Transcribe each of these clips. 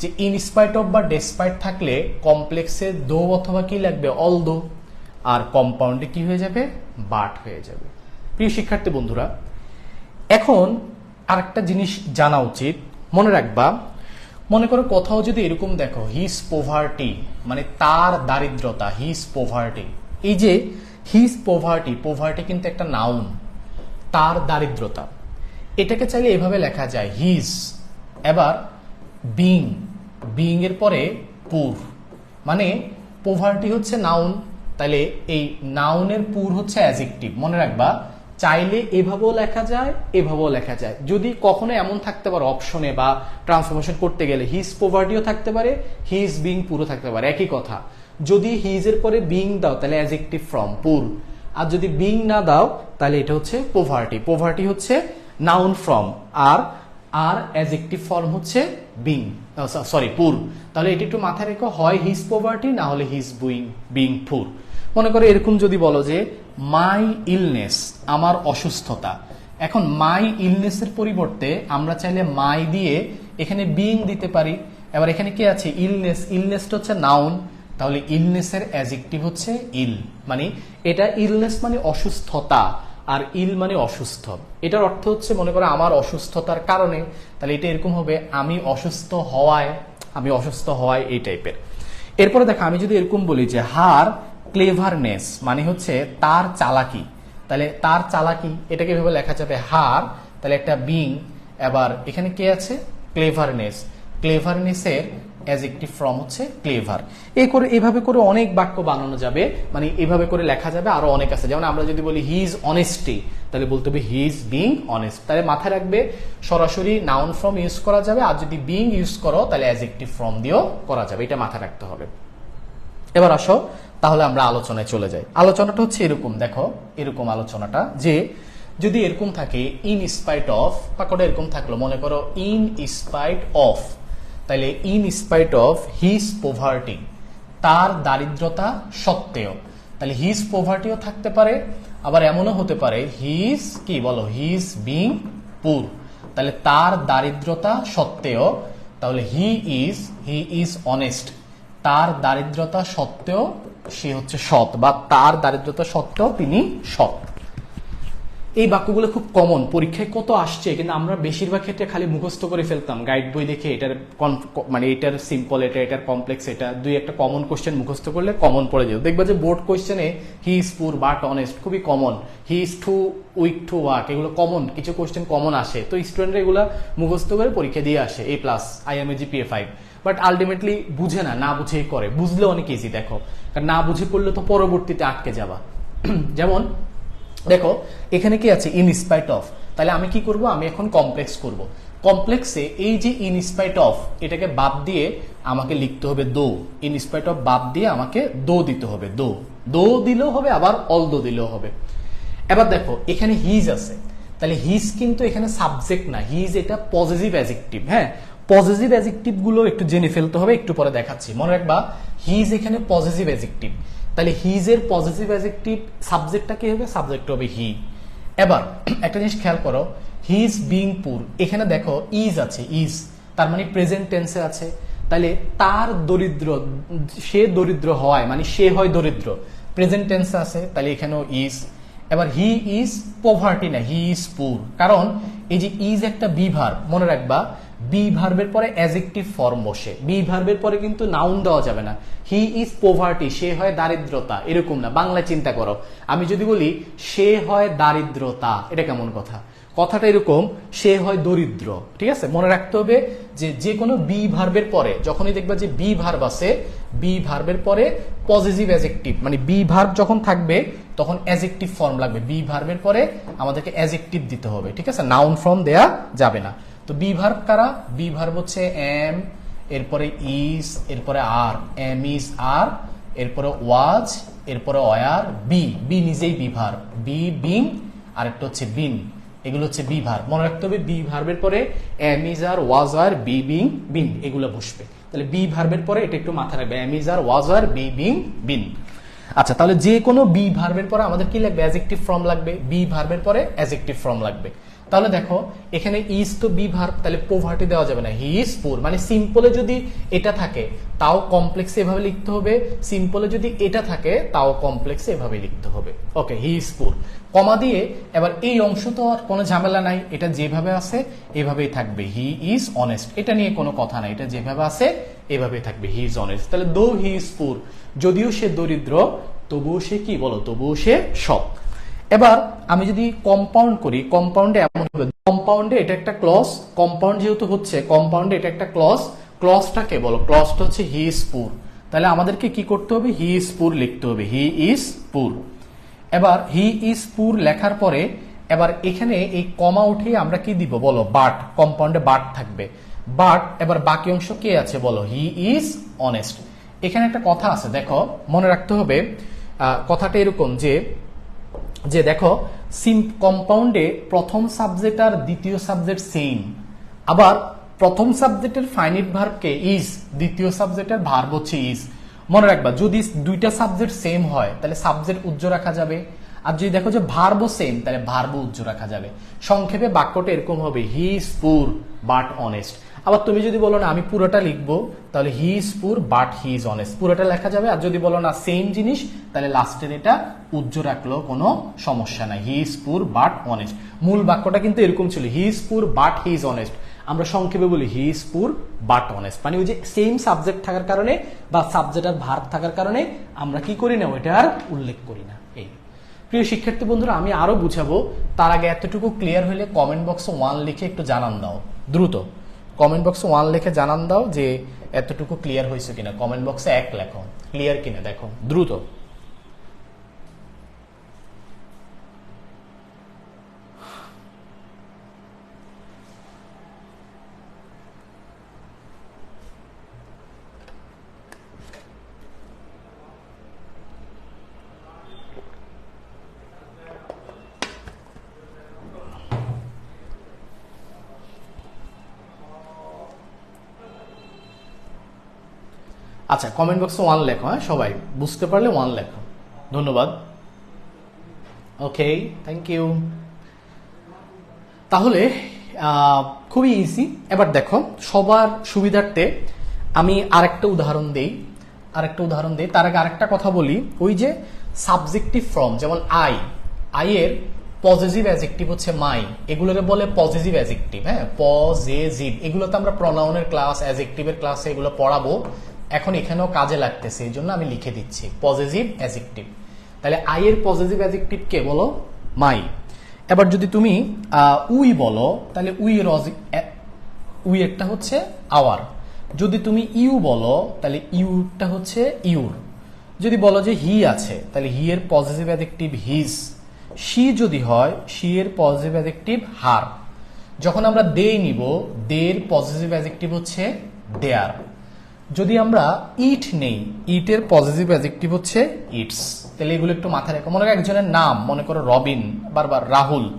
যে in spite of বা despite থাকলে কমপ্লেক্সে দো অথবা কি লাগবে অল দো আর কম্পাউন্ডে কি হয়ে যাবে? বাট হয়ে যাবে। প্রিয় শিক্ষার্থী বন্ধুরা, এখন আরেকটা জিনিস জানা উচিত। মনে রাখবা, মনে করো কোথাও যদি এরকম দেখো হিস পোভার্টি মানে তার দারিদ্রতা হিস পোভার্টি এই যে হিস পোভার্টি পোভার্টি কিন্তু একটা নাউন তার দারিদ্রতা, এটাকে চাইলে এভাবে লেখা যায় হিস এবার বিং বিং এর পরে পুর মানে পোভার্টি হচ্ছে নাউন তাহলে এই নাউনের পুর হচ্ছে অ্যাজেক্টিভ মনে রাখবা, চাইলে এভাবেও লেখা যায়, এভাবেও লেখা যায়। যদি কখনো এমন থাকতে পারে অপশনে বা ট্রান্সফরমেশন করতে গেলে হিজ পোভার্টিও থাকতে পারে হিজ বিং পুরো থাকতে পারে। একই কথা। যদি হিজের পরে বিং দাও, তাহলে অ্যাজেক্টিভ ফ্রম পুর আর যদি বিং না দাও, তাহলে এটা হচ্ছে পোভার্টি পোভার্টি হচ্ছে নাউন ফ্রম আর আর অ্যাজেক্টিভ ফর্ম হচ্ছে বিং সরি পুর তাহলে এটি একটু মাথায় রেখো, হয় হিজ পোভার্টি না হলে হিজ বুইং বিং পুর মনে করো এরকম যদি বলো যে মাই ইলনেস আমার অসুস্থতা। এখন মাই ইলনেসের পরিবর্তে আমরা চাইলে মাই দিয়ে এখানে বিং দিতে পারি। এবার এখানে কি আছে? ইলনেস ইলনেসটা হচ্ছে নাউন তাহলে ইলনেসের অ্যাজেক্টিভ হচ্ছে ইল মানে এটা ইলনেস মানে অসুস্থতা। আর ইল মানে অসুস্থ। এটার অর্থ হচ্ছে, মনে করো, আমার অসুস্থতার কারণে, তাহলে এটা এরকম হবে, আমি অসুস্থ হওয়ায়, আমি অসুস্থ হওয়ায় এই টাইপের। এরপরে দেখো, আমি যদি এরকম বলি যে, হার ক্লেভারনেস মানে হচ্ছে তার চালাকি। তাহলে তার চালাকি এটাকে এভাবে লেখা যাবে? হার, তাহলে একটা বিং এবার এখানে কে আছে? ক্লেভারনেস। ক্লেভারনেসের অ্যাজেক্টিভ ফর্ম হচ্ছে ক্লেভার এই করে এইভাবে করে অনেক বাক্য বানানো যাবে। মানে এইভাবে করে লেখা যাবে, আরও অনেক আছে। যেমন আমরা যদি বলি হি ইজ অনেস্টি তাহলে বলতে হবে হি ইজ বিং অনেস্ট তাহলে মাথায় রাখবে, সরাসরি নাউন ফর্ম ইউজ করা যাবে, আর যদি বিং ইউজ করো, তাহলে অ্যাজেক্টিভ ফর্ম দিয়েও করা যাবে। এটা মাথায় রাখতে হবে। এবার আসো, তাহলে আমরা আলোচনায় চলে যাই। আলোচনাটা হচ্ছে এরকম, দেখো, এরকম আলোচনাটা যে, যদি এরকম থাকে ইন স্পাইট অফ পাকটা এরকম থাকল, মনে করো ইন স্পাইট অফ তাহলে in spite of his poverty তার দারিদ্রতা সত্ত্বেও। তাহলে হিজ পোভার্টিও থাকতে পারে, আবার এমনও হতে পারে হিজ কি বলো হিজ বিং পুর তাহলে তার দারিদ্রতা সত্ত্বেও, তাহলে he is he is honest তার দারিদ্রতা সত্ত্বেও সে হচ্ছে সৎ, বা তার দারিদ্রতা সত্ত্বেও তিনি সৎ। এই বাক্যগুলো খুব কমন পরীক্ষায় কত আসছে, কিন্তু আমরা বেশিরভাগ ক্ষেত্রে খালি মুখস্থ করে ফেলতাম। গাইড বই দেখে এটার মানে এটার সিম্পল এটা, এটার কমপ্লেক্স এটা, দুই একটা কমন কোশ্চেন মুখস্থ করলে কমন পড়ে যেত। দেখবা যে বোর্ড কোশ্চেনে he is poor but honest খুবই common he is too weak to work এগুলো কমন কিছু কোশ্চেন কমন আসে। তো স্টুডেন্টরা এগুলো মুখস্থ করে পরীক্ষা দিয়ে আসে A plus I am a G P A five but ultimately বুঝে না না বুঝেই করে। বুঝলে অনেক ইজি দেখো। কারণ না বুঝে করলে তো পরবর্তীতে আটকে যাবা। যেমন দেখো, এখানে কি আছে? ইন স্পাইট অফ তাহলে আমি কি করব? আমি এখন কমপ্লেক্স করব। কমপ্লেক্সে এই যে ইন স্পাইট অফ এটাকে বাদ দিয়ে আমাকে লিখতে হবে দো। ইন স্পাইট অফ বাদ দিয়ে আমাকে দো দিতে হবে, দো। দো দিলেও হবে, আবার অল দো দিলেও হবে। এবার দেখো, এখানে হিজ আছে। তাহলে হিজ কিন্তু এখানে সাবজেক্ট না। হিজ এটা পজিটিভ অ্যাজেক্টিভ হ্যাঁ? পজিটিভ অ্যাজেক্টিভগুলো একটু জেনে ফেলতে হবে, একটু পরে দেখাচ্ছি। মনে রাখবা হিজ এখানে পজিটিভ অ্যাজেক্টিভ তাহলে হিজের পজিটিভ অ্যাজেক্টিভ সাবজেক্টটা কি হবে? সাবজেক্ট হবে হি এবার, একটা জিনিস খেয়াল করো হি ইজ বিং পুর এখানে দেখো ইজ আছে ইজ তার মানে প্রেজেন্ট টেন্সে আছে। তাহলে তার দরিদ্র, সে দরিদ্র হয় মানে সে হয় দরিদ্র। প্রেজেন্ট টেন্সে আছে, তাহলে এখানেও ইজ এবার হি ইজ পোভার্টি না হি ইজ পুর কারণ এই যে ইজ একটা বি মনে রাখবা বি ভার্বের পরে অ্যাজেক্টিভ ফর্ম বসে। বি ভার্বের পরে কিন্তু নাউন দেওয়া যাবে না। হি ইজ পোভার্টি সে হয় দারিদ্রতা, এরকম না। বাংলা চিন্তা করো। আমি যদি বলি, সে হয় দারিদ্রতা, এটা কেমন কথা? কথাটা এরকম, সে হয় দরিদ্র, ঠিক আছে? মনে রাখতে হবে যে যে কোনো বি ভার্বের পরে, যখনই দেখবা যে বি ভার্ব আছে বি ভার্বের পরে পজিটিভ অ্যাজেক্টিভ মানে বি ভার্ব যখন থাকবে, তখন অ্যাজেক্টিভ ফর্ম লাগবে। বি ভার্বের পরে আমাদেরকে অ্যাজেক্টিভ দিতে হবে, ঠিক আছে? নাউন ফর্ম দেয়া যাবে না। তো বি ভার্ব কারা? বি ভার্ব হচ্ছে এম এরপরে ইস এরপরে আর এম ইস আর এরপরে ওয়াজ এরপরে ওয়ার বি বি নিজেই বি ভার্ব বি বিং আর একটা হচ্ছে বিন এগুলো হচ্ছে বি ভার্ব। মনে রাখতে হবে বি ভার্বের পরে am is are was R be being been, এগুলো বসবে। তাহলে বি ভার্বের পরে এটা একটু মাথায় রাখবে, am is are was R be being been. আচ্ছা তাহলে যে কোনো বি ভার্বের পরে আমাদের কি লাগবে? অ্যাজেক্টিভ ফর্ম লাগবে। বি ভার্বের পরে অ্যাজেক্টিভ ফর্ম লাগবে। তাহলে দেখো, এখানে ইজ তো বি ভার্ব তাহলে পোভার্টি দেওয়া যাবে না। হি ইজ পুর মানে সিম্পলে যদি এটা থাকে, তাও কমপ্লেক্সে এভাবে লিখতে হবে। সিম্পলে যদি এটা থাকে, তাও কমপ্লেক্সে এভাবে লিখতে হবে। ওকে হি ইজ পুর কমা দিয়ে, এবার এই অংশ তো আর কোনো ঝামেলা নাই। এটা যেভাবে আছে, এভাবেই থাকবে। হি ইজ অনেস্ট এটা নিয়ে কোনো কথা নাই। এটা যেভাবে আছে, এভাবেই থাকবে। হি ইজ অনেস্ট তাহলে দো হি ইজ পুর যদিও সে দরিদ্র, তবুও সে কি বলো? তবুও সে সৎ। এবার আমি যদি কম্পাউন্ড করি কম্পাউন্ডে এমন হবে কম্পাউন্ডে এটা একটা ক্লস কম্পাউন্ড যেহেতু হচ্ছে কম্পাউন্ডে এটা একটা ক্লস ক্লসটাকে বলো? ক্লসটা হচ্ছে হি ইজ পুর তাহলে আমাদেরকে কি করতে হবে? হি ইজ পুর লিখতে হবে। হি ইজ পুর এবার হি ইজ পুর লেখার পরে, এবার এখানে এই কমা উঠে আমরা কি দিব বলো? বাট কম্পাউন্ডে বাট থাকবে। বাট এবার বাকি অংশ কে আছে বলো? হি ইজ অনেস্ট এখানে একটা কথা আছে, দেখো, মনে রাখতে হবে কথাটা এরকম যে যে দেখো সিম কম্পাউন্ডে প্রথম সাবজেক্ট আর দ্বিতীয় সাবজেক্ট সেম আবার প্রথম সাবজেক্টের ফাইনিট ভার্বকে ইজ দ্বিতীয় সাবজেক্টের ভার্ব হচ্ছে ইজ মনে রাখবা, যদি দুইটা সাবজেক্ট সেম হয়, তাহলে সাবজেক্ট উজ্জ্ব রাখা যাবে। আর যদি দেখো যে ভার্বও সেম তাহলে ভার্বও উজ্জ্ব রাখা যাবে। সংক্ষেপে বাক্যটা এরকম হবে he is poor but honest আবার তুমি যদি বলো না, আমি পুরোটা লিখব, তাহলে he is poor but he is honest পুরোটা লেখা যাবে, আর যদি বলো না সেম জিনিস, তাহলে লাস্টের এটা উজ্জ্ব রাখলেও কোনো সমস্যা নাই। He is poor but honest মূল বাক্যটা কিন্তু এরকম ছিল he is poor but he is honest আমরা সংক্ষেপে বলি he is poor but honest মানে ওই যে সেম সাবজেক্ট থাকার কারণে বা সাবজেক্ট আর ভার্ব থাকার কারণে আমরা কি করি না, ওইটা আর উল্লেখ করি না। এই। প্রিয় শিক্ষার্থী বন্ধুরা, আমি আরও বুঝাবো। তার আগে এতটুকু ক্লিয়ার হলে কমেন্ট বক্সে ওয়ান লিখে একটু জানান দাও। দ্রুত। কমেন্ট বক্সে ওয়ান লেখে জানান দাও যে এতটুকু ক্লিয়ার হয়েছে কিনা। কমেন্ট বক্সে এক লেখো। ক্লিয়ার কিনা, দেখো। দ্রুত। আচ্ছা কমেন্ট বক্সে ওয়ান লেখো হ্যাঁ? সবাই, বুঝতে পারলে ওয়ান লেখো। ধন্যবাদ। ওকে থ্যাংক ইউ তাহলে খুবই ইজি এবার দেখো, সবার সুবিধার্থে আমি আরেকটা উদাহরণ দেই। আরেকটা উদাহরণ দেই। তার আগে আরেকটা কথা বলি। ওই যে সাবজেক্টিভ ফর্ম যেমন আই আই এর পজিটিভ অ্যাজেক্টিভ হচ্ছে মাই এগুলোকে বলে পজিটিভ অ্যাজেক্টিভ হ্যাঁ? পজেজিভ এগুলো তো আমরা প্রনাউনের ক্লাস অ্যাজেক্টিভের ক্লাসে এগুলো পড়াবো। এখন এখানেও কাজে লাগতেছে, এই জন্য আমি লিখে দিচ্ছি পজিটিভ অ্যাজেক্টিভ তাহলে আই এর পজিটিভ অ্যাজেক্টিভ কে বলো? মাই এবার যদি তুমি উই বলো, তাহলে উই এর উই একটা হচ্ছে আওয়ার যদি তুমি ইউ বলো, তাহলে ইউটা হচ্ছে ইউর। যদি বলো যে হি আছে, তাহলে হি এর পজিটিভ অ্যাডজেক্টিভ হিজ শি যদি হয় শি এর পজিটিভ অ্যাডজেক্টিভ হার যখন আমরা দে নিব দের পজিটিভ অ্যাডজেক্টিভ হচ্ছে দেয়ার যদি আমরা ইট নেই ইটের পজিটিভ অ্যাডজেক্টিভ হচ্ছে ইটস তাহলে এগুলো একটু মাথায় রেখো। মনে করো একজনের নাম, মনে করো রবিন, বারবার রাহুল।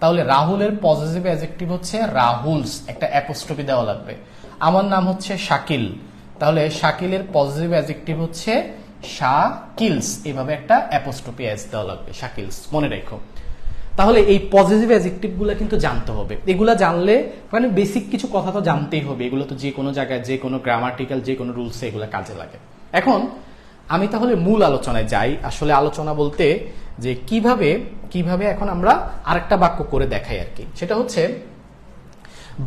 তাহলে রাহুলের পজিটিভ অ্যাডজেক্টিভ হচ্ছে রাহুলস, একটা অ্যাপোস্ট্রফি দেওয়া লাগবে। আমার নাম হচ্ছে শাকিল। তাহলে শাকিলের পজিটিভ অ্যাডজেক্টিভ হচ্ছে শাকিলস। এভাবে একটা অ্যাপোস্ট্রফি অ্যাজ দেওয়া লাগবে, শাকিলস। মনে রেখো। তাহলে এই পজিটিভ অ্যাজেক্টিভগুলো কিন্তু জানতে হবে। এগুলা জানলে মানে বেসিক কিছু কথা তো জানতেই হবে। এগুলো তো যে কোনো জায়গায় যে কোনো গ্রামাটিক্যাল যে কোনো রুলসে এগুলো কাজে লাগে। এখন আমি তাহলে মূল আলোচনায় যাই। আসলে আলোচনা বলতে যে কীভাবে কীভাবে এখন আমরা আরেকটা বাক্য করে দেখাই আর কি। সেটা হচ্ছে,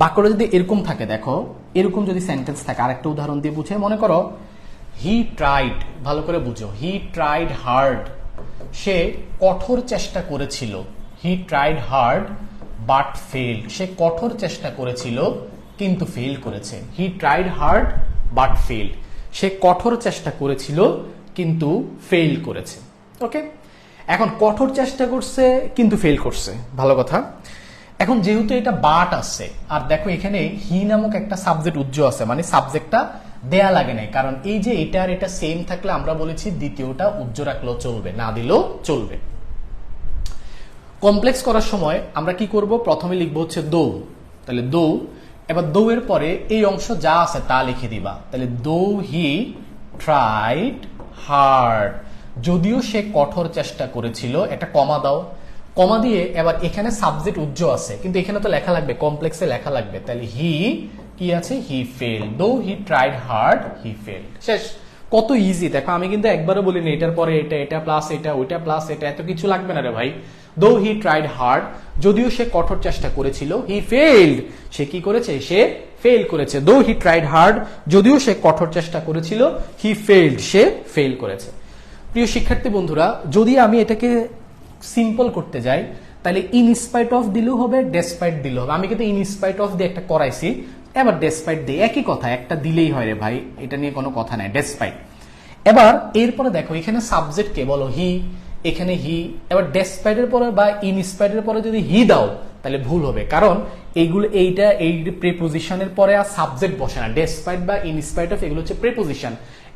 বাক্যটা যদি এরকম থাকে, দেখো, এরকম যদি সেন্টেন্স থাকে, আরেকটা উদাহরণ দিয়ে বুঝে মনে করো হি ট্রাইড ভালো করে বুঝো হি ট্রাইড হার্ড সে কঠোর চেষ্টা করেছিল। He tried hard but fail সে কঠোর চেষ্টা করেছিল, কিন্তু ফেল করেছে। He tried hard but fail সে কঠোর চেষ্টা করেছিল, কিন্তু ফেল করেছে। ওকে এখন কঠোর চেষ্টা করছে, কিন্তু ফেল করছে। ভালো কথা। এখন যেহেতু এটা বাট আছে, আর দেখো এখানে হি নামক একটা সাবজেক্ট উজ্জ্ব আছে মানে সাবজেক্টটা দেয়া লাগে নাই। কারণ এই যে এটা আর এটা সেম থাকলে আমরা বলেছি দ্বিতীয়টা উজ্জ্ব রাখলেও চলবে, না দিলেও চলবে। কমপ্লেক্স করার সময় আমরা কি করব? প্রথমে লিখব হচ্ছে দৌ। তাহলে দৌ, এবার দৌয়ের পরে এই অংশ যা আছে তা লিখে দিবা। তাহলে দৌ হি ট্রাইড হার্ড। যদিও সে কঠোর চেষ্টা করেছিল এটা কমা দাও। কমা দিয়ে এবার এখানে সাবজেক্ট উজ্জ আছে, কিন্তু এখানে তো লেখা লাগবে, কমপ্লেক্সে লেখা লাগবে। তাহলে হি কি আছে? He fail though he tried hard, he fail শেষ। কত ইজি দেখো, আমি কিন্তু একবারও বলিনি, এটার পরে এটা এটা প্লাস এটা, ওইটা প্লাস এটা, এত কিছু লাগবে না রে ভাই। দো হি ট্রাইড হার্ড যদিও সে কঠোর চেষ্টা করেছিল হি ফেইল্ড সে কি করেছে? সে ফেল করেছে। দো হি ট্রাইড হার্ড যদিও সে কঠোর চেষ্টা করেছিল হি ফেইল্ড সে ফেল করেছে। প্রিয় শিক্ষার্থী বন্ধুরা, যদি আমি এটাকে সিম্পল করতে যাই, তাহলে ইনস্পাইট অফ দিলেও হবে ডেসপাইট দিলেও হবে। আমি কিন্তু ইনস্পাইট অফ দিয়ে একটা করাইছি, এবার ডেসপাইট দিই। একই কথা, একটা দিলেই হয় রে ভাই, এটা নিয়ে কোনো কথা নাই ডেসপাইট এবার, এরপরে দেখো, এখানে সাবজেক্ট কে বলো হি এখানে হি এবার ডেসপাইটের পরে বা ইনস্পাইটের পরে যদি হি দাও, তাহলে ভুল হবে। কারণ এইগুলো, এইটা, এই প্রেপোজিশনের পরে আর সাবজেক্ট বসে না। ডেসপাইট বা ইনস্পাইট অফ এগুলো হচ্ছে প্রেপোজিশন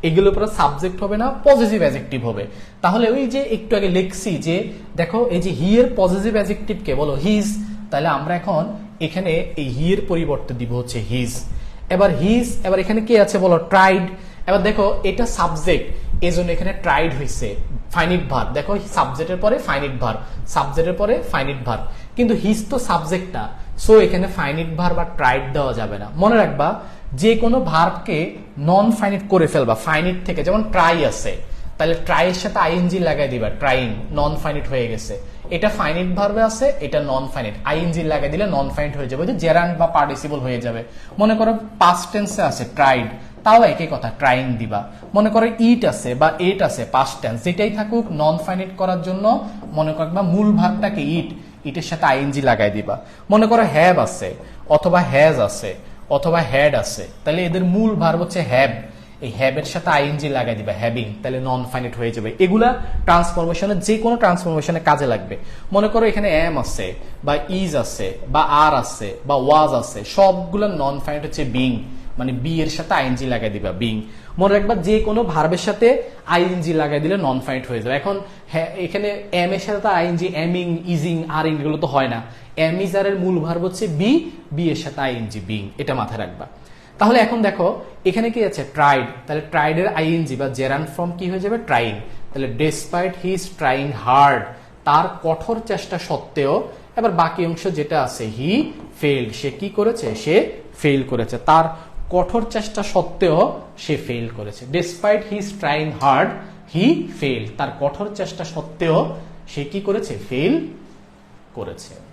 এগুলোর পরে সাবজেক্ট হবে না পজিটিভ অ্যাজেক্টিভ হবে। তাহলে ওই যে একটু আগে লিখছি যে, দেখো, এই যে হি এর পজিটিভ অ্যাজেক্টিভ কে বলো হিজ তাহলে আমরা এখন এখানে এই হি এর পরিবর্তে দিব হচ্ছে হিজ এবার হিজ এবার এখানে কি আছে বলো ট্রাইড এবার দেখো, এটা সাবজেক্ট এই জন্য এখানে ট্রাইড হয়েছে ফাইনিট ভার দেখো সাবজেক্টের পরে ফাইনিট ভার সাবজেক্টের পরে ফাইনিট ভার কিন্তু হিজ তো সাবজেক্টটা সো এখানে ফাইনিট ভার বা ট্রাইড দেওয়া যাবে না। মনে রাখবা যে কোনো ভার্বকে নন ফাইনিট করে ফেলবা। ফাইনিট থেকে, যেমন ট্রাই আছে। তাহলে ট্রাই এর সাথে আইএনজি লাগাই দিবা। ট্রাইং নন ফাইনিট হয়ে গেছে। এটা ফাইনিট ভার্বে আছে, এটা নন ফাইনিট আইএনজি লাগাই দিলে নন ফাইনিট হয়ে যাবে। জেরান্ড বা পার্টিসিপল হয়ে যাবে। মনে করো পাস্ট টেন্সে আছে ট্রাইড তাও একই কথা ট্রাইং দিবা। মনে করো ইট আছে বা এট আছে পাস্ট টেন্স যেটাই থাকুক নন ফাইনিট করার জন্য মনে করবা মূল ভাবটাকে ইট ইটের সাথে আইএনজি লাগাই দিবা। মনে করো হ্যাভ আছে, অথবা হ্যাজ আছে, অথবা হ্যাড আছে, তাহলে এদের মূল ভার্ব হচ্ছে হ্যাভ এই হ্যাবের সাথে আইএনজি লাগাই দিবা হ্যাভিং তাহলে নন ফাইনিট হয়ে যাবে। এগুলা ট্রান্সফরমেশনে যে কোনো ট্রান্সফরমেশনে কাজে লাগবে। মনে করো এখানে এম আছে, বা ইজ আছে, বা আর আছে, বা ওয়াজ আছে, সবগুলো নন ফাইনিট হচ্ছে বিং মানে বি এর সাথে আইএনজি লাগাই দিবা বিং মনে রাখবা যে কোনো ভার্বের সাথে আইএনজি লাগাই দিলে নন ফাইনিট হয়ে যাবে। এখন হ্যাঁ এখানে এম এর সাথে আইএনজি এমিং ইজিং আরিং এগুলো তো হয় না। এম ইজ আর এর মূল ভার্ব হচ্ছে বি বি এর সাথে আইএনজি বিং এটা মাথায় রাখবা। তাহলে এখন দেখো, এখানে কি আছে? ট্রাইড তাহলে ট্রাইডের আইএনজি বা জেরান ফর্ম কি হয়ে যাবে? ট্রাইং তাহলে ডেসপাইট হিজ ট্রাইং হার্ড তার কঠোর চেষ্টা সত্ত্বেও, এবার বাকি অংশ যেটা আছে হি ফেইল্ড সে কি করেছে? সে ফেল করেছে। তার কঠোর চেষ্টা সত্ত্বেও সে ফেল করেছে। Despite his trying hard he fail তার কঠোর চেষ্টা সত্ত্বেও সে কি করেছে? ফেল করেছে।